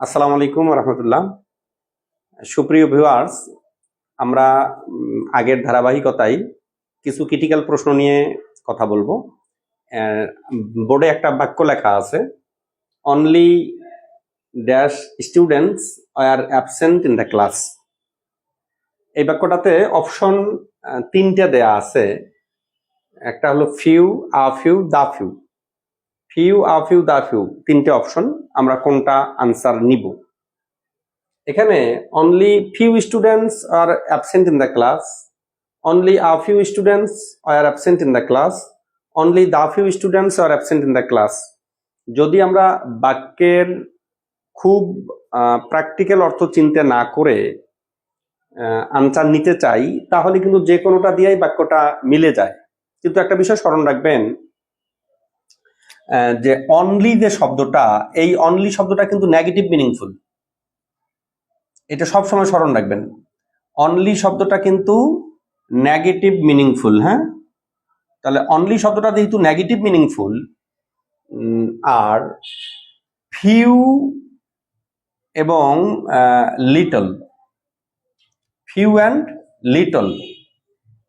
আসসালামু আলাইকুম রহমতুল্লাহ। সুপ্রিয় ভিউয়ার্স আমরা আগের ধারাবাহিকতায় কিছু ক্রিটিক্যাল প্রশ্ন নিয়ে কথা বলব। বোর্ডে একটা বাক্য লেখা আছে only dash students are absent in the class এই বাক্যটাতে অপশন তিনটে দেয়া আছে। একটা হলো few a few the few few a few the few তিনটে অপশন আমরা কোনটা আনসার নিব। এখানে only few students are absent in the class only a few students are absent in the class only the few students are absent in the class যদি আমরা বাক্যের খুব practical অর্থ চিনতে না করে আনসার নিতে চাই, তাহলে কিন্তু যে কোনোটা দিয়েই বাক্যটা মিলে যায়। কিন্তু একটা বিষয় স্মরণ রাখবেন যে অনলি যে শব্দটা, এই অনলি শব্দটা কিন্তু নেগেটিভ মিনিংফুল এটা সব সময় স্মরণ রাখবেন। অনলি শব্দটা কিন্তু নেগেটিভ মিনিংফুল হ্যাঁ? তাহলে অনলি শব্দটা যেহেতু নেগেটিভ মিনিংফুল আর ফিউ এবং লিটল ফিউ অ্যান্ড লিটল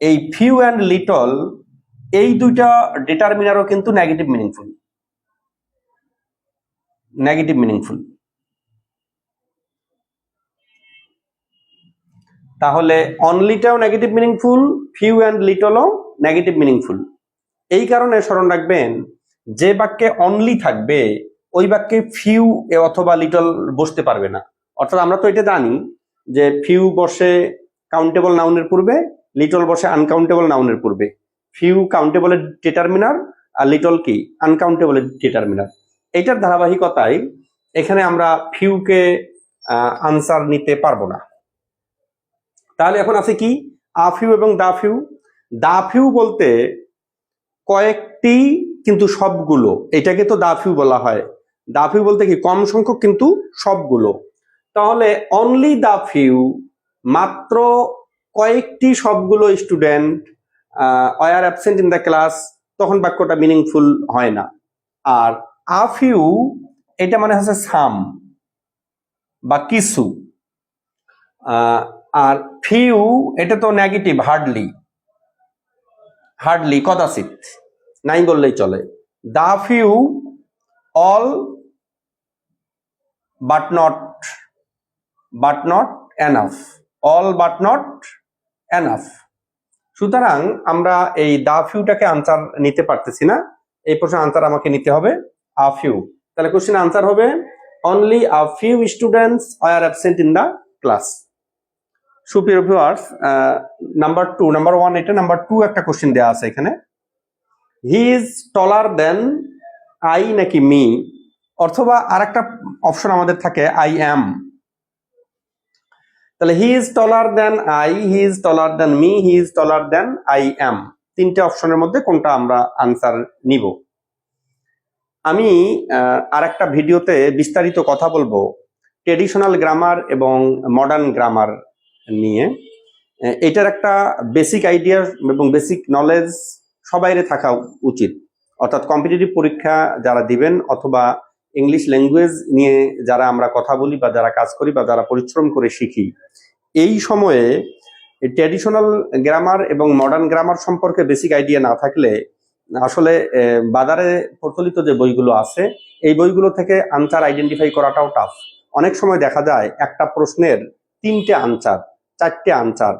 এই ফিউ অ্যান্ড লিটল এই দুইটা ডিটারমিনারও কিন্তু নেগেটিভ মিনিংফুল নেগেটিভ মিনিংফুল তাহলে অনলিটাও নেগেটিভ মিনিংফুল ফিউ অ্যান্ড লিটলও নেগেটিভ মিনিংফুল এই কারণে স্মরণ রাখবেন, যে বাক্যে অনলি থাকবে, ওই বাক্যে ফিউ অথবা লিটল বসতে পারবে না। অর্থাৎ আমরা তো এটা জানি যে ফিউ বসে কাউন্টেবল নাউনের পূর্বে লিটল বসে আনকাউন্টেবল নাউনের পূর্বে। ফিউ কাউন্টেবলের ডিটারমিনার আর লিটল কি? আনকাউন্টেবলের ডিটারমিনার এইটার ধারাবাহিকতায় এখানে আমরা ফিউকে আনসার নিতে পারব না। তাহলে এখন আছে কি? আফিউ এবং দাফিউ দাফিউ বলতে কয়েকটি কিন্তু সবগুলো। এটাকে তো দাফিউ বলা হয়। দাফিউ বলতে কি? কম সংখ্যক কিন্তু সবগুলো। তাহলে অনলি দাফিউ মাত্র কয়েকটি সবগুলো student were absent in the class তখন বাক্যটা মিনিংফুল হয় না। আর আফিউ এটা মানে হচ্ছে সাম বা কিছু আর ফিউ, এটা তো নেগেটিভ হার্ডলি হার্ডলি কদাচিত নাই বললেই চলে। The few all, but not but not enough. All, but not enough. সুতরাং আমরা এই দা ফিউটাকে আনসার নিতে পারতেছি না। এই প্রশ্নের আনসার আমাকে নিতে হবে। আ ফিউ তাহলে কোশ্চেন আনসার হবে only a few students are absent in the class সুপ্রিয় viewers number two number one এটা নাম্বার টু একটা কোশ্চেন দেওয়া আছে এখানে। He is taller than I নাকি মি অথবা আর একটা অপশন আমাদের থাকে আই অ্যাম তাহলে he is taller than I he is taller than me he is taller than I am তিনটে অপশনের মধ্যে কোনটা আমরা আনসার নিব? আমি আর একটা ভিডিওতে বিস্তারিত কথা বলব। ট্রেডিশনাল গ্রামার এবং মডার্ন গ্রামার নিয়ে। এটার একটা বেসিক আইডিয়া এবং বেসিক নলেজ সবাইরে থাকা উচিত। অর্থাৎ কম্পিটিটিভ পরীক্ষা যারা দিবেন অথবা ইংলিশ ল্যাঙ্গুয়েজ নিয়ে যারা আমরা কথা বলি বা যারা কাজ করি বা যারা পরিশ্রম করে শিখি, এই সময়ে ট্র্যাডিশনাল গ্রামার এবং মডার্ন গ্রামার সম্পর্কে বেসিক আইডিয়া না থাকলে আসলে বাজারে প্রচলিত যে বইগুলো আছে, এই বইগুলো থেকে আনসার আইডেন্টিফাই করাটাও টাফ অনেক সময় দেখা যায়, একটা প্রশ্নের তিনটে আনসার, চারটে আনসার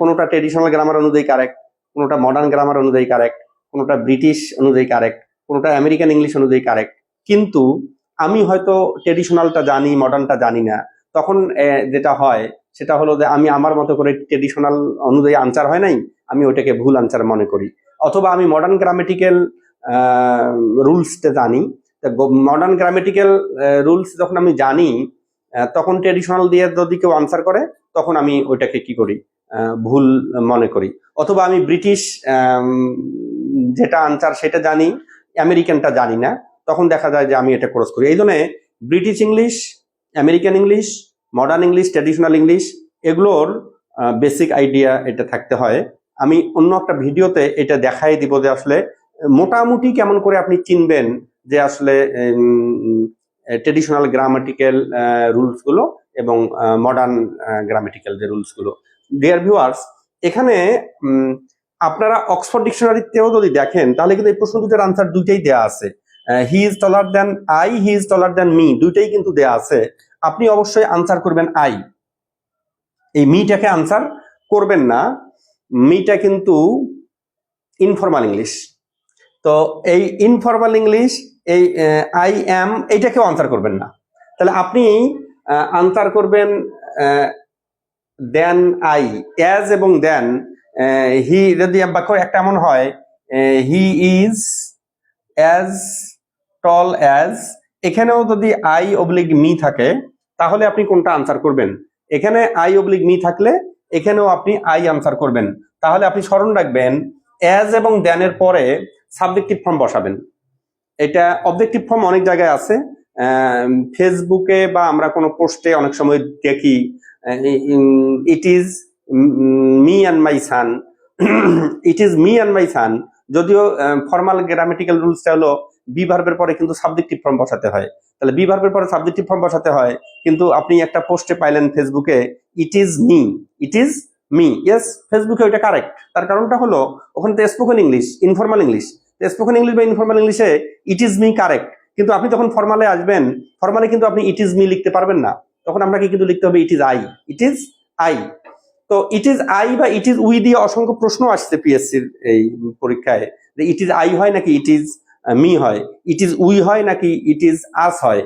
কোনোটা ট্রেডিশনাল গ্রামার অনুযায়ী কারেক্ট কোনোটা মডার্ন গ্রামার অনুযায়ী কারেক্ট কোনোটা ব্রিটিশ অনুযায়ী কারেক্ট কোনোটা আমেরিকান ইংলিশ অনুযায়ী কারেক্ট কিন্তু আমি হয়তো ট্রেডিশনালটা জানি মডার্নটা জানি না। তখন যেটা হয়, সেটা হলো যে আমি আমার মতো করে ট্রেডিশনাল অনুযায়ী আনসার হয় নাই, আমি ওটাকে ভুল আনসার মনে করি। অথবা আমি মডার্ন গ্রামেটিক্যাল রুলসটা জানি। মডার্ন গ্রামেটিক্যাল রুলস যখন আমি জানি তখন ট্রেডিশনাল দিয়ে যদি কেউ আনসার করে, তখন আমি ওইটাকে কি করি? ভুল মনে করি। অথবা আমি ব্রিটিশ যেটা আনসার সেটা জানি, আমেরিকানটা জানি না, তখন দেখা যায় যে আমি এটা ক্রস করি। এই জন্য British English, American English modern English traditional English, এগুলোর বেসিক আইডিয়া এটা থাকতে হয়। আমি অন্য একটা ভিডিওতে এটা দেখাই দিব যে আসলে, মোটামুটি কেমন করে আপনি চিনবেন যে আসলে ট্রেডিশনাল গ্রামাটিক্যাল রুলসগুলো এবং মডার্ন গ্রামাটিক্যাল যে রুলসগুলো ডিয়ার ভিউয়ার্স এখানে আপনারা অক্সফোর্ড ডিকশনারিতেও যদি দেখেন, তাহলে কিন্তু এই প্রশ্ন দুটার আনসার দুইটাই দেয়া আছে। He is taller than I he is taller than me দুইটাই কিন্তু দেয়া আছে। আপনি অবশ্যই আনসার করবেন আই এই মিটাকে আনসার করবেন না। মিটা কিন্তু ইনফর্মাল ইংলিশ তো এই ইনফর্মাল ইংলিশ এই আই অ্যাম এইটাকেও আনসার করবেন না। তাহলে আপনি আনসার করবেন দেন আই অ্যাজ এবং দেন হি যদি বাক্য একটা এমন হয় he is as tall as এখানেও যদি আই অবলিক মি থাকে, তাহলে আপনি কোনটা আনসার করবেন? এখানে আই অবলিক মি থাকলে এখানেও আপনি আই আনসার করবেন। তাহলে আপনি স্মরণ রাখবেন অ্যাজ এবং দেনের পরে সাবজেক্টিভ ফর্ম বসাবেন। এটা অবজেক্টিভ ফর্ম অনেক জায়গায় আছে। ফেসবুকে বা আমরা কোনো পোস্টে অনেক সময় দেখি it is me and my son it is me and my son যদিও ফর্মাল গ্রামেটিক্যাল রুলসটা হলো বি ভার্বের পরে কিন্তু সাবজেক্টিভ ফর্ম বসাতে হয়। তাহলে বি ভার্বের পরে সাবজেক্টিভ ফর্ম বসাতে হয়। কিন্তু আপনি একটা পোস্টে পাইলেন ফেসবুকে it is me it is me yes ফেসবুকে ওইটা কারেক্ট তার কারণটা হলো ওখানে তো spoken English informal English spoken English বা ইনফর্মাল ইংলিশে ইট ইজ মি কারেক্ট কিন্তু আপনি যখন ফর্মালে আসবেন ফর্মালে কিন্তু আপনি ইট ইজ মি লিখতে পারবেন না তখন আপনাকে কিন্তু লিখতে হবে it is I it is I তো ইট ইজ আই বা ইট ইজ উই দিয়ে অসংখ্য প্রশ্ন আসছে পিএসসির এই পরীক্ষায় যে ইট ইজ আই হয় নাকি ইট ইজ মি হয় ইট ইজ উই হয় নাকি ইট ইজ আস হয়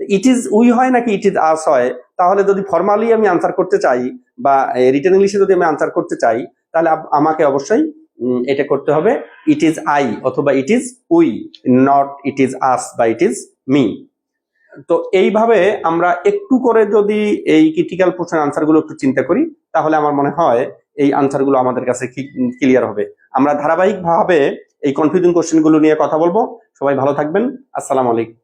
ইট ইজ উই হয় নাকি ইট ইজ আস হয়? তাহলে যদি ফর্মালি আমি আনসার করতে চাই বা রিটার্ন ইংলিশে যদি আমি আনসার করতে চাই, তাহলে আমাকে অবশ্যই এটা করতে হবে ইট ইজ আই অথবা it is we not it is us বা ইট ইজ মি তো এইভাবে আমরা একটু করে যদি এই ক্রিটিক্যাল প্রশ্নের আনসারগুলো একটু চিন্তা করি, তাহলে আমার মনে হয় এই আনসারগুলো আমাদের কাছে ক্লিয়ার হবে। আমরা ধারাবাহিকভাবে এই কনফিউজিং কোশ্চেনগুলো নিয়ে কথা বলব। সবাই ভালো থাকবেন। আসসালামু আলাইকুম।